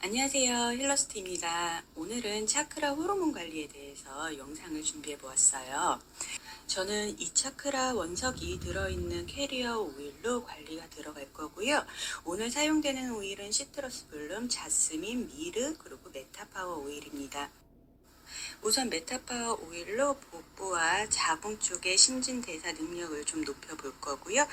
안녕하세요. 힐러스트입니다. 오늘은 차크라 호르몬 관리에 대해서 영상을 준비해 보았어요. 저는 이 차크라 원석이 들어있는 캐리어 오일로 관리가 들어갈 거고요. 오늘 사용되는 오일은 시트러스 블룸, 자스민, 미르, 그리고 메타파워 오일입니다. 우선 메타파워 오일로 복부와 자궁 쪽의 신진대사 능력을 좀 높여볼 거고요.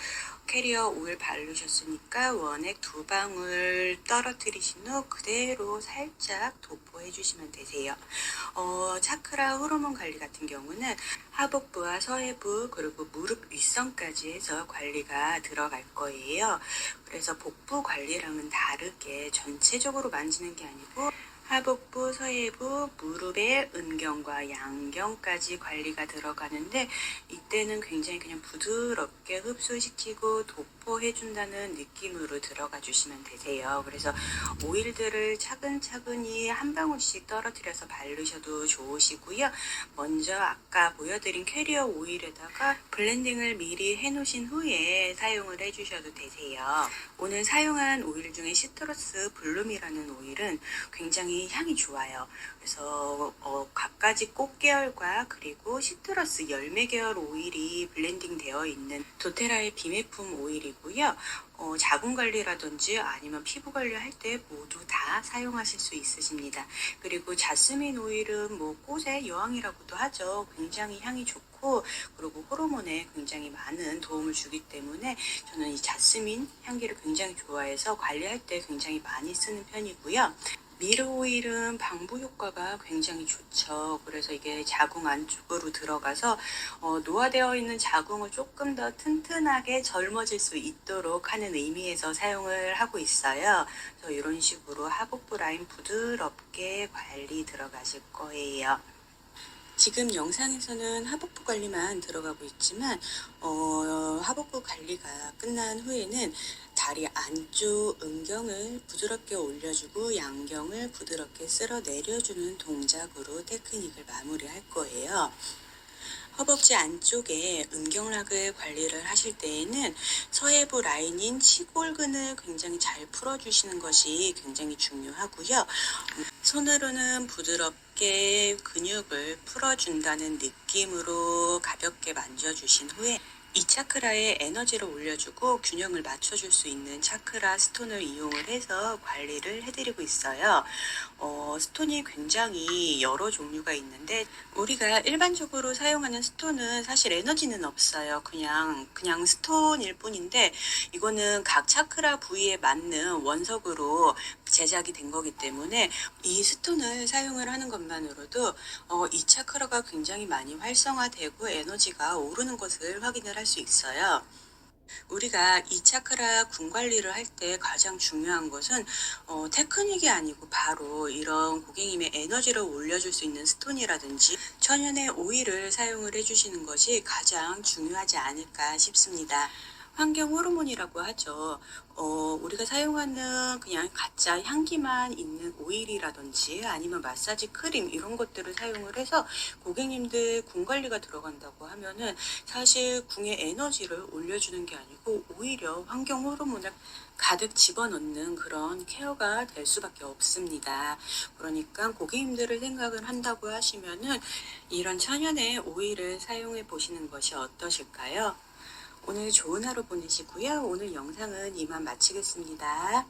캐리어 오일 바르셨으니까 원액 두 방울 떨어뜨리신 후 그대로 살짝 도포해 주시면 되세요. 어, 차크라 호르몬 관리 같은 경우는 하복부와 서해부 그리고 무릎 윗선까지 해서 관리가 들어갈 거예요. 그래서 복부 관리랑은 다르게 전체적으로 만지는 게 아니고 하복부, 서해부, 무릎의 은경과 양경까지 관리가 들어가는데 이 때는 굉장히 그냥 부드럽게 흡수시키고 도포해준다는 느낌으로 들어가 주시면 되세요. 그래서 오일들을 차근차근히 한 방울씩 떨어뜨려서 바르셔도 좋으시고요. 먼저 아까 보여드린 캐리어 오일에다가 블렌딩을 미리 해놓으신 후에 사용을 해주셔도 되세요. 오늘 사용한 오일 중에 시트러스 블룸이라는 오일은 굉장히 향이 좋아요. 그래서 어, 갖가지 꽃 계열과 그리고 시트러스 열매 계열 오일 이 블렌딩 되어 있는 도테라의 비매품 오일이고요. 어, 자궁 관리라든지 아니면 피부 관리할 때 모두 다 사용하실 수 있으십니다. 그리고 자스민 오일은 뭐 꽃의 여왕이라고도 하죠. 굉장히 향이 좋고 그리고 호르몬에 굉장히 많은 도움을 주기 때문에 저는 이 자스민 향기를 굉장히 좋아해서 관리할 때 굉장히 많이 쓰는 편이고요. 미르 오일은 방부 효과가 굉장히 좋죠. 그래서 이게 자궁 안쪽으로 들어가서 어, 노화되어 있는 자궁을 조금 더 튼튼하게 젊어질 수 있도록 하는 의미에서 사용을 하고 있어요. 그래서 이런 식으로 하복부 라인 부드럽게 관리 들어가실 거예요. 지금 영상에서는 하복부 관리만 들어가고 있지만 어, 하복부 관리가 끝난 후에는 다리 안쪽 음경을 부드럽게 올려주고 양경을 부드럽게 쓸어 내려주는 동작으로 테크닉을 마무리할 거예요. 허벅지 안쪽에 음경락을 관리를 하실 때에는 서해부 라인인 치골근을 굉장히 잘 풀어주시는 것이 굉장히 중요하고요. 손으로는 부드럽게 근육을 풀어준다는 느낌으로 가볍게 만져주신 후에 이 차크라에 에너지를 올려주고 균형을 맞춰줄 수 있는 차크라 스톤을 이용을 해서 관리를 해드리고 있어요. 어, 스톤이 굉장히 여러 종류가 있는데 우리가 일반적으로 사용하는 스톤은 사실 에너지는 없어요. 그냥 그냥 스톤일 뿐인데 이거는 각 차크라 부위에 맞는 원석으로 제작이 된 거기 때문에 이 스톤을 사용을 하는 것만으로도 어, 이 차크라가 굉장히 많이 활성화되고 에너지가 오르는 것을 확인을 할 수 있어요. 우리가 이 차크라 군 관리를 할 때 가장 중요한 것은 어, 테크닉이 아니고 바로 이런 고객님의 에너지를 올려줄 수 있는 스톤이라든지 천연의 오일을 사용을 해주시는 것이 가장 중요하지 않을까 싶습니다. 환경 호르몬이라고 하죠. 어, 우리가 사용하는 그냥 가짜 향기만 있는 오일이라든지 아니면 마사지 크림 이런 것들을 사용을 해서 고객님들 궁 관리가 들어간다고 하면은 사실 궁의 에너지를 올려주는 게 아니고 오히려 환경 호르몬을 가득 집어넣는 그런 케어가 될 수밖에 없습니다. 그러니까 고객님들을 생각을 한다고 하시면은 이런 천연의 오일을 사용해 보시는 것이 어떠실까요? 오늘 좋은 하루 보내시고요. 오늘 영상은 이만 마치겠습니다.